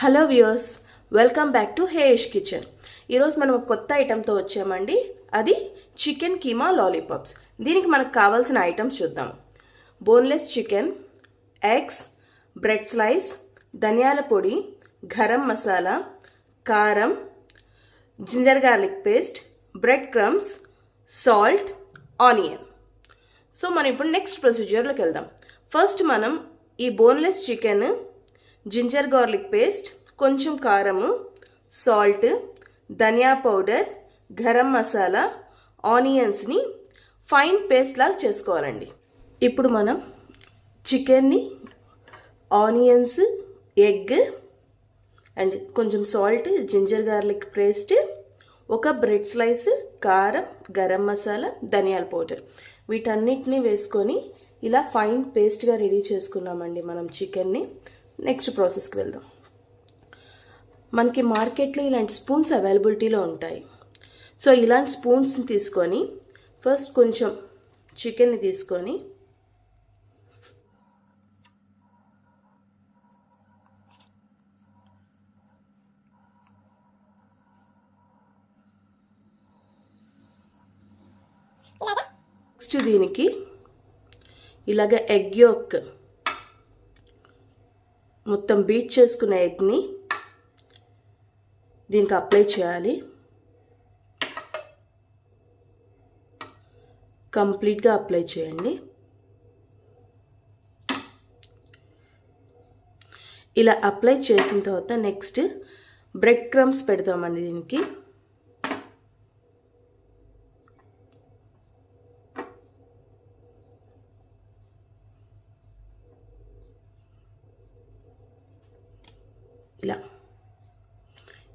Hello viewers welcome back to హేష్ kitchen. ఈరోజు మనం కొత్త ఐటెంతో వచ్చామండి. అది చికెన్ కీమా లాలీపాప్స్. దీనికి మనకు కావాల్సిన ఐటమ్స్ చూద్దాం. Boneless chicken eggs bread slice ధనియాల పొడి గరం మసాలా కారం ginger garlic paste bread crumbs salt onion. So మనం ఇప్పుడు నెక్స్ట్ ప్రొసీజర్లోకి వెళ్దాం. ఫస్ట్ మనం ఈ boneless chicken ginger garlic paste కొంచెం కారము సాల్ట్ ధనియా పౌడర్ గరం మసాలా ఆనియన్స్ని ఫైన్ పేస్ట్ లాగా చేసుకోవాలండి. ఇప్పుడు మనం చికెన్ని ఆనియన్స్ ఎగ్ అండ్ కొంచెం సాల్ట్ జింజర్ గార్లిక్ పేస్ట్ ఒక బ్రెడ్ స్లైస్ కారం గరం మసాలా ధనియాల పౌడర్. వీటన్నిటిని వేసుకొని ఇలా ఫైన్ పేస్ట్గా రెడీ చేసుకున్నామండి మనం చికెన్ని. నెక్స్ట్ ప్రాసెస్కి వెళ్దాం. మనకి మార్కెట్లో ఇలాంటి స్పూన్స్ అవైలబిలిటీలో ఉంటాయి. సో ఇలాంటి స్పూన్స్ని తీసుకొని ఫస్ట్ కొంచెం చికెన్ని తీసుకొని నెక్స్ట్ దీనికి ఇలాగ ఎగ్ యొక్క మొత్తం బీట్ చేసుకున్న ఎగ్ని దీనికి అప్లై చేయాలి. కంప్లీట్గా అప్లై చేయండి. ఇలా అప్లై చేసిన తర్వాత నెక్స్ట్ బ్రెడ్ క్రమ్స్ పెడతామండి దీనికి. ఇలా.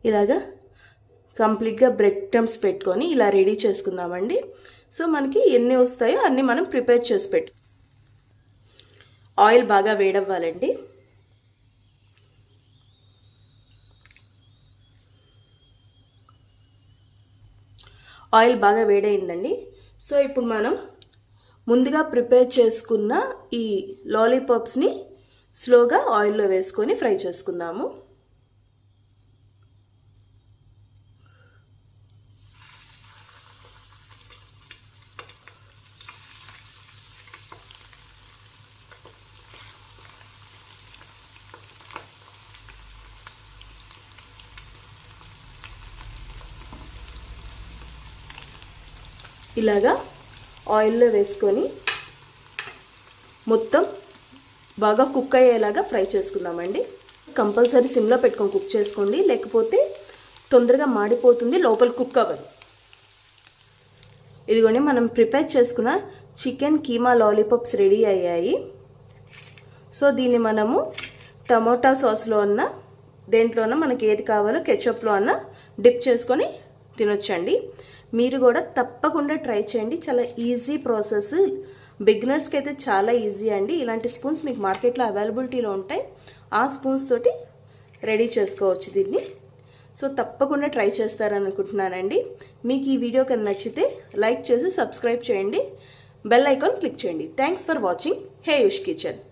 ఇలాగా కంప్లీట్గా బ్రెడ్ టమ్స్ పెట్టుకొని ఇలా రెడీ చేసుకుందామండి. సో మనకి ఎన్ని వస్తాయో అన్నీ మనం ప్రిపేర్ చేసి పెట్టు ఆయిల్ బాగా వేడవ్వాలండి. ఆయిల్ బాగా వేడైందండి. సో ఇప్పుడు మనం ముందుగా ప్రిపేర్ చేసుకున్న ఈ లాలీపాప్స్ని స్లోగా ఆయిల్లో వేసుకొని ఫ్రై చేసుకుందాము. ఇలాగా ఆయిల్లో వేసుకొని మొత్తం బాగా కుక్ అయ్యేలాగా ఫ్రై చేసుకుందామండి. కంపల్సరీ సిమ్లో పెట్టుకొని కుక్ చేసుకోండి. లేకపోతే తొందరగా మాడిపోతుంది లోపల కుక్ అవ్వదు. ఇదిగోండి మనం ప్రిపేర్ చేసుకున్న చికెన్ కీమా లాలీపాప్స్ రెడీ అయ్యాయి. సో దీన్ని మనము టమోటా సాస్లో అన్న దేంట్లోన మనకి ఏది కావాలో కెచప్లో అన్న డిప్ చేసుకొని తినొచ్చండి. మీరు కూడా తప్పకుండా ట్రై చేయండి. చాలా ఈజీ ప్రాసెస్ బిగినర్స్కి అయితే చాలా ఈజీ అండి. ఇలాంటి స్పూన్స్ మీకు మార్కెట్లో అవైలబిలిటీలో ఉంటాయి. ఆ స్పూన్స్ తోటి రెడీ చేసుకోవచ్చు దీన్ని. సో తప్పకుండా ట్రై చేస్తారనుకుంటున్నానండి మీకు ఈ వీడియో కన్నా నచ్చితే లైక్ చేసి సబ్స్క్రైబ్ చేయండి. బెల్ ఐకాన్ క్లిక్ చేయండి. థ్యాంక్స్ ఫర్ వాచింగ్ హే యుష్ కిచెన్.